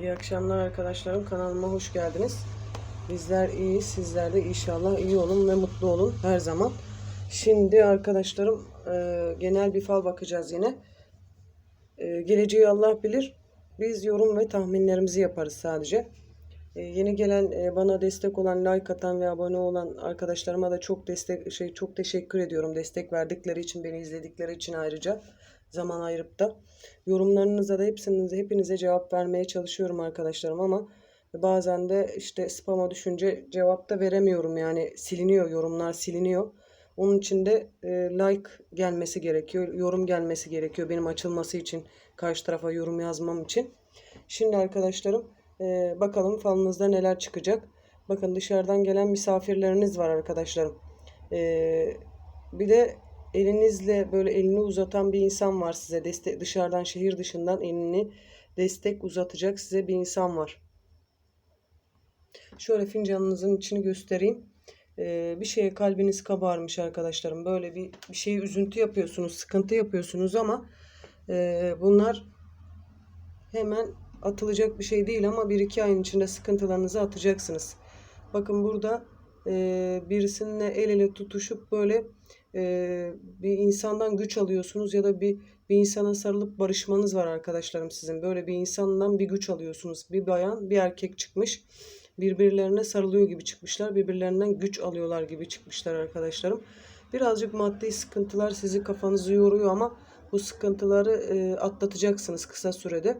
İyi akşamlar arkadaşlarım. Kanalıma hoş geldiniz. Bizler iyiyiz. Sizler de inşallah iyi olun ve mutlu olun her zaman. Şimdi arkadaşlarım e, genel bir fal bakacağız yine. E, geleceği Allah bilir. Biz yorum ve tahminlerimizi yaparız sadece. E, yeni gelen bana destek olan, like atan ve abone olan arkadaşlarıma da çok destek şey çok teşekkür ediyorum. Destek verdikleri için, beni izledikleri için ayrıca zaman ayırıp da yorumlarınıza da hepsinize hepinize cevap vermeye çalışıyorum arkadaşlarım ama bazen de işte spama düşünce cevap da veremiyorum yani siliniyor yorumlar siliniyor. Onun için de e, like gelmesi gerekiyor, yorum gelmesi gerekiyor benim açılması için, karşı tarafa yorum yazmam için. Şimdi arkadaşlarım e, bakalım falınızda neler çıkacak. Bakın dışarıdan gelen misafirleriniz var arkadaşlarım. E, bir de elinizle böyle elini uzatan bir insan var size. Destek, dışarıdan şehir dışından elini destek uzatacak size bir insan var. Şöyle fincanınızın içini göstereyim. Ee, bir şeye kalbiniz kabarmış arkadaşlarım. Böyle bir, bir şeye üzüntü yapıyorsunuz, sıkıntı yapıyorsunuz ama e, bunlar hemen atılacak bir şey değil ama bir iki ayın içinde sıkıntılarınızı atacaksınız. Bakın burada e, birisinle el ele tutuşup böyle e, bir insandan güç alıyorsunuz ya da bir bir insana sarılıp barışmanız var arkadaşlarım sizin. Böyle bir insandan bir güç alıyorsunuz. Bir bayan, bir erkek çıkmış. Birbirlerine sarılıyor gibi çıkmışlar. Birbirlerinden güç alıyorlar gibi çıkmışlar arkadaşlarım. Birazcık maddi sıkıntılar sizi kafanızı yoruyor ama bu sıkıntıları e, atlatacaksınız kısa sürede.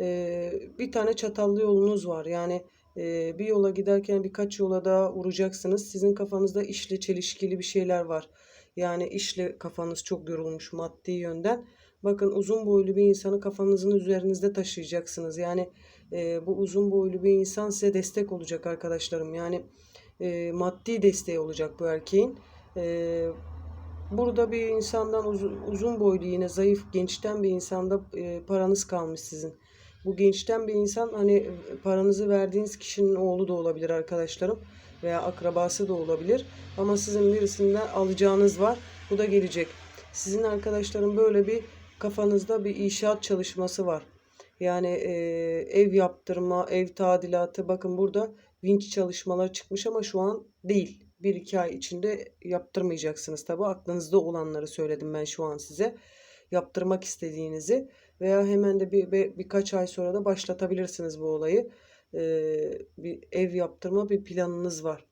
E, bir tane çatallı yolunuz var. Yani e, bir yola giderken birkaç yola daha vuracaksınız. Sizin kafanızda işle çelişkili bir şeyler var. Yani işle kafanız çok yorulmuş maddi yönden. Bakın uzun boylu bir insanı kafanızın üzerinizde taşıyacaksınız. Yani e, bu uzun boylu bir insan size destek olacak arkadaşlarım. Yani e, maddi desteği olacak bu erkeğin. E, burada bir insandan uzun, uzun boylu yine zayıf gençten bir insanda e, paranız kalmış sizin. Bu gençten bir insan hani paranızı verdiğiniz kişinin oğlu da olabilir arkadaşlarım veya akrabası da olabilir. Ama sizin birisinden alacağınız var. Bu da gelecek. Sizin arkadaşlarım böyle bir kafanızda bir inşaat çalışması var. Yani e, ev yaptırma, ev tadilatı. Bakın burada vinç çalışmalar çıkmış ama şu an değil. Bir iki ay içinde yaptırmayacaksınız tabi. Aklınızda olanları söyledim ben şu an size. Yaptırmak istediğinizi veya hemen de bir, bir birkaç ay sonra da başlatabilirsiniz bu olayı. Ee, bir ev yaptırma bir planınız var.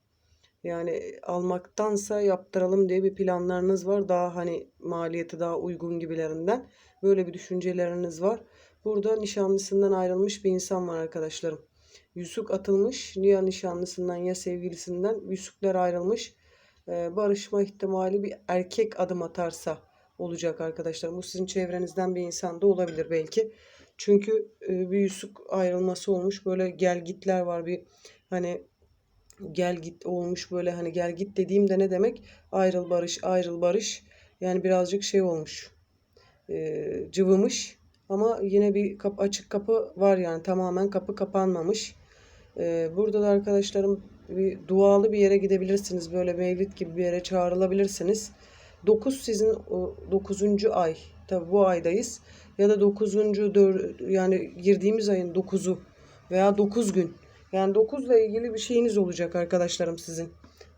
Yani almaktansa yaptıralım diye bir planlarınız var. Daha hani maliyeti daha uygun gibilerinden. Böyle bir düşünceleriniz var. Burada nişanlısından ayrılmış bir insan var arkadaşlarım. Yüzük atılmış. Ya nişanlısından ya sevgilisinden yüzükler ayrılmış. Ee, barışma ihtimali bir erkek adım atarsa olacak arkadaşlar. Bu sizin çevrenizden bir insan da olabilir belki. Çünkü e, bir yüzük ayrılması olmuş. Böyle gel gitler var bir hani gel git olmuş böyle hani gel git dediğimde ne demek? Ayrıl barış ayrıl barış. Yani birazcık şey olmuş. E, cıvımış. Ama yine bir kapı, açık kapı var yani tamamen kapı kapanmamış. E, burada da arkadaşlarım bir dualı bir yere gidebilirsiniz. Böyle mevlid gibi bir yere çağrılabilirsiniz. 9 sizin 9. ay. Tabi bu aydayız. Ya da 9. yani girdiğimiz ayın 9'u veya 9 gün. Yani 9 ile ilgili bir şeyiniz olacak arkadaşlarım sizin.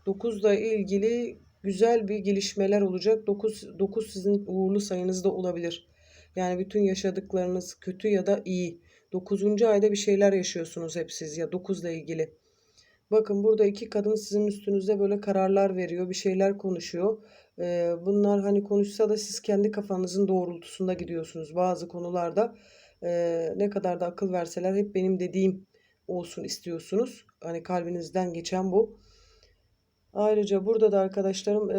9 ile ilgili güzel bir gelişmeler olacak. 9 9 sizin uğurlu sayınız da olabilir. Yani bütün yaşadıklarınız kötü ya da iyi. 9. ayda bir şeyler yaşıyorsunuz hep siz ya 9 ile ilgili. Bakın burada iki kadın sizin üstünüzde böyle kararlar veriyor, bir şeyler konuşuyor. Bunlar hani konuşsa da siz kendi kafanızın doğrultusunda gidiyorsunuz. Bazı konularda ne kadar da akıl verseler hep benim dediğim olsun istiyorsunuz. Hani kalbinizden geçen bu. Ayrıca burada da arkadaşlarım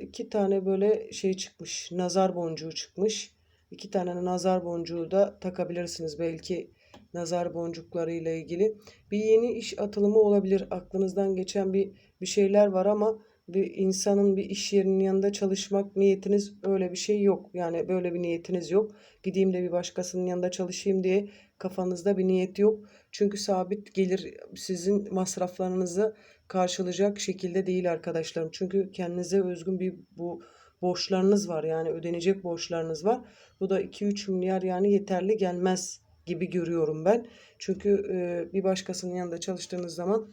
iki tane böyle şey çıkmış. Nazar boncuğu çıkmış. İki tane nazar boncuğu da takabilirsiniz. Belki nazar boncukları ile ilgili bir yeni iş atılımı olabilir. Aklınızdan geçen bir bir şeyler var ama bir insanın bir iş yerinin yanında çalışmak niyetiniz öyle bir şey yok. Yani böyle bir niyetiniz yok. Gideyim de bir başkasının yanında çalışayım diye kafanızda bir niyet yok. Çünkü sabit gelir sizin masraflarınızı karşılayacak şekilde değil arkadaşlarım. Çünkü kendinize özgün bir bu borçlarınız var. Yani ödenecek borçlarınız var. Bu da 2-3 milyar yani yeterli gelmez gibi görüyorum ben. Çünkü bir başkasının yanında çalıştığınız zaman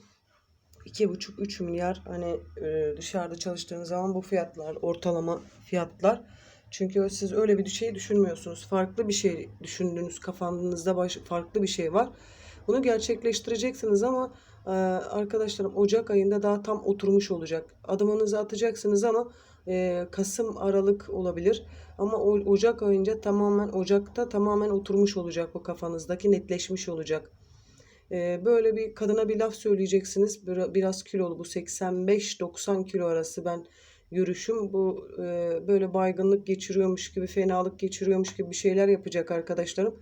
2,5-3 milyar hani e, dışarıda çalıştığınız zaman bu fiyatlar ortalama fiyatlar. Çünkü siz öyle bir şey düşünmüyorsunuz. Farklı bir şey düşündüğünüz kafanızda baş, farklı bir şey var. Bunu gerçekleştireceksiniz ama e, arkadaşlarım Ocak ayında daha tam oturmuş olacak. Adımınızı atacaksınız ama e, Kasım Aralık olabilir. Ama Ocak ayınca tamamen Ocak'ta tamamen oturmuş olacak bu kafanızdaki netleşmiş olacak. E, böyle bir kadına bir laf söyleyeceksiniz. Bir- Biraz kilolu bu 85-90 kilo arası ben görüşüm. Bu e, böyle baygınlık geçiriyormuş gibi, fenalık geçiriyormuş gibi bir şeyler yapacak arkadaşlarım.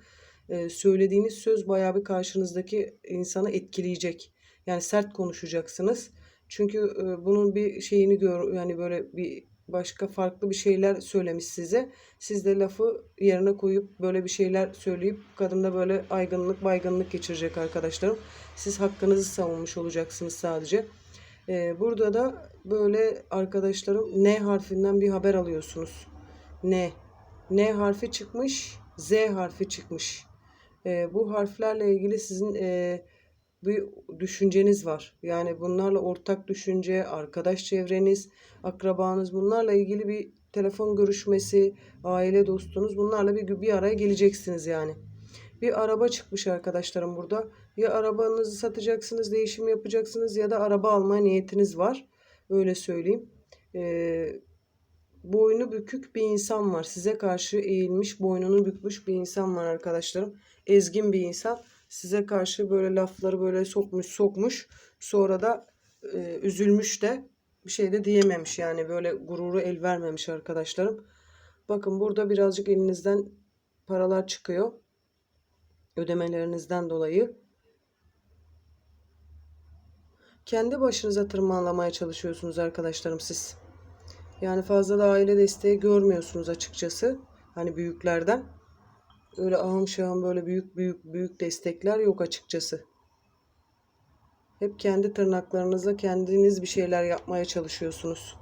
E, söylediğiniz söz bayağı bir karşınızdaki insanı etkileyecek. Yani sert konuşacaksınız. Çünkü e, bunun bir şeyini gör yani böyle bir başka farklı bir şeyler söylemiş size. Siz de lafı yerine koyup böyle bir şeyler söyleyip kadında böyle aygınlık baygınlık geçirecek arkadaşlarım. Siz hakkınızı savunmuş olacaksınız sadece. Ee, burada da böyle arkadaşlarım N harfinden bir haber alıyorsunuz. N. N harfi çıkmış, Z harfi çıkmış. Ee, bu harflerle ilgili sizin e, bir düşünceniz var. Yani bunlarla ortak düşünce, arkadaş çevreniz, akrabanız bunlarla ilgili bir telefon görüşmesi, aile dostunuz bunlarla bir, bir araya geleceksiniz yani. Bir araba çıkmış arkadaşlarım burada. Ya arabanızı satacaksınız, değişim yapacaksınız ya da araba almaya niyetiniz var. Öyle söyleyeyim. Ee, boynu bükük bir insan var. Size karşı eğilmiş, boynunu bükmüş bir insan var arkadaşlarım. Ezgin bir insan. Size karşı böyle lafları böyle sokmuş sokmuş. Sonra da e, üzülmüş de bir şey de diyememiş. Yani böyle gururu el vermemiş arkadaşlarım. Bakın burada birazcık elinizden paralar çıkıyor. Ödemelerinizden dolayı. Kendi başınıza tırmanlamaya çalışıyorsunuz arkadaşlarım siz. Yani fazla da aile desteği görmüyorsunuz açıkçası. Hani büyüklerden. Öyle ahım şahım böyle büyük büyük büyük destekler yok açıkçası. Hep kendi tırnaklarınızla kendiniz bir şeyler yapmaya çalışıyorsunuz.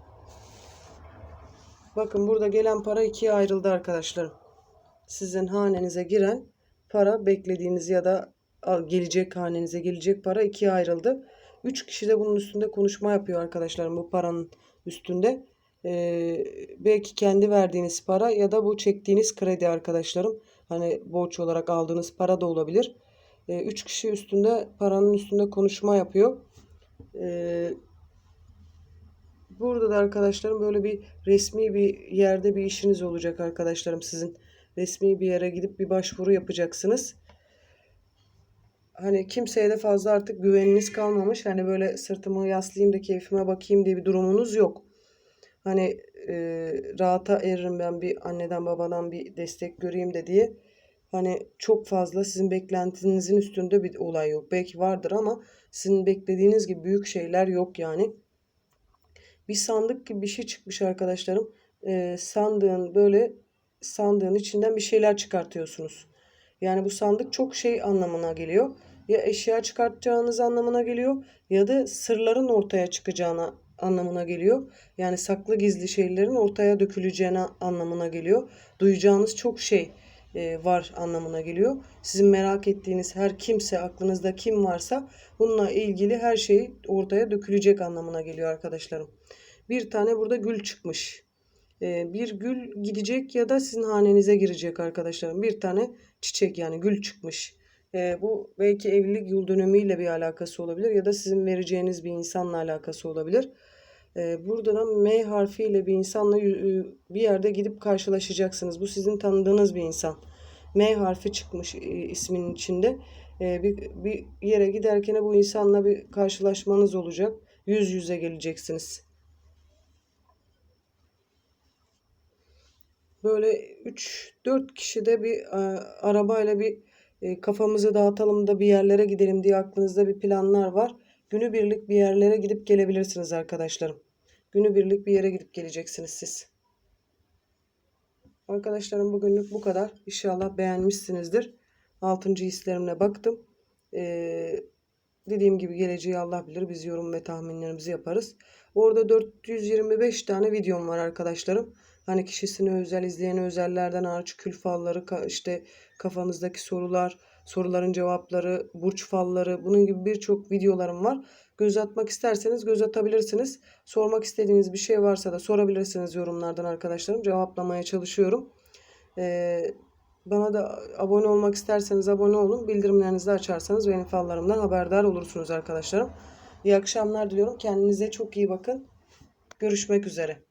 Bakın burada gelen para ikiye ayrıldı arkadaşlarım. Sizin hanenize giren para beklediğiniz ya da gelecek hanenize gelecek para ikiye ayrıldı. Üç kişi de bunun üstünde konuşma yapıyor arkadaşlarım bu paranın üstünde. Ee, belki kendi verdiğiniz para ya da bu çektiğiniz kredi arkadaşlarım. Hani borç olarak aldığınız para da olabilir. Ee, üç kişi üstünde paranın üstünde konuşma yapıyor. Ee, burada da arkadaşlarım böyle bir resmi bir yerde bir işiniz olacak arkadaşlarım sizin. Resmi bir yere gidip bir başvuru yapacaksınız. Hani kimseye de fazla artık güveniniz kalmamış. Hani böyle sırtımı yaslayayım da keyfime bakayım diye bir durumunuz yok. Hani e, rahata eririm ben bir anneden babadan bir destek göreyim de diye. Hani çok fazla sizin beklentinizin üstünde bir olay yok. Belki vardır ama sizin beklediğiniz gibi büyük şeyler yok yani. Bir sandık gibi bir şey çıkmış arkadaşlarım. E, sandığın böyle sandığın içinden bir şeyler çıkartıyorsunuz. Yani bu sandık çok şey anlamına geliyor. Ya eşya çıkartacağınız anlamına geliyor ya da sırların ortaya çıkacağına anlamına geliyor. Yani saklı gizli şeylerin ortaya döküleceğine anlamına geliyor. Duyacağınız çok şey e, var anlamına geliyor. Sizin merak ettiğiniz her kimse aklınızda kim varsa bununla ilgili her şey ortaya dökülecek anlamına geliyor arkadaşlarım. Bir tane burada gül çıkmış. E, bir gül gidecek ya da sizin hanenize girecek arkadaşlarım. Bir tane çiçek yani gül çıkmış. E, bu belki evlilik yıl dönümüyle bir alakası olabilir ya da sizin vereceğiniz bir insanla alakası olabilir. E, burada da M harfiyle bir insanla bir yerde gidip karşılaşacaksınız. Bu sizin tanıdığınız bir insan. M harfi çıkmış e, isminin içinde. E, bir, bir yere giderken bu insanla bir karşılaşmanız olacak. Yüz yüze geleceksiniz. Böyle 3-4 kişi de bir e, arabayla bir e, kafamızı dağıtalım da bir yerlere gidelim diye aklınızda bir planlar var. Günübirlik bir yerlere gidip gelebilirsiniz arkadaşlarım. Günübirlik bir yere gidip geleceksiniz siz. Arkadaşlarım bugünlük bu kadar. İnşallah beğenmişsinizdir. 6. hislerimle baktım. Ee, dediğim gibi geleceği Allah bilir. Biz yorum ve tahminlerimizi yaparız. Orada 425 tane videom var arkadaşlarım. Hani kişisine özel, izleyene özellerden hariç kül falları, işte kafanızdaki sorular, soruların cevapları, burç falları bunun gibi birçok videolarım var. Göz atmak isterseniz göz atabilirsiniz. Sormak istediğiniz bir şey varsa da sorabilirsiniz yorumlardan arkadaşlarım. Cevaplamaya çalışıyorum. Ee, bana da abone olmak isterseniz abone olun. Bildirimlerinizi açarsanız benim fallarımdan haberdar olursunuz arkadaşlarım. İyi akşamlar diliyorum. Kendinize çok iyi bakın. Görüşmek üzere.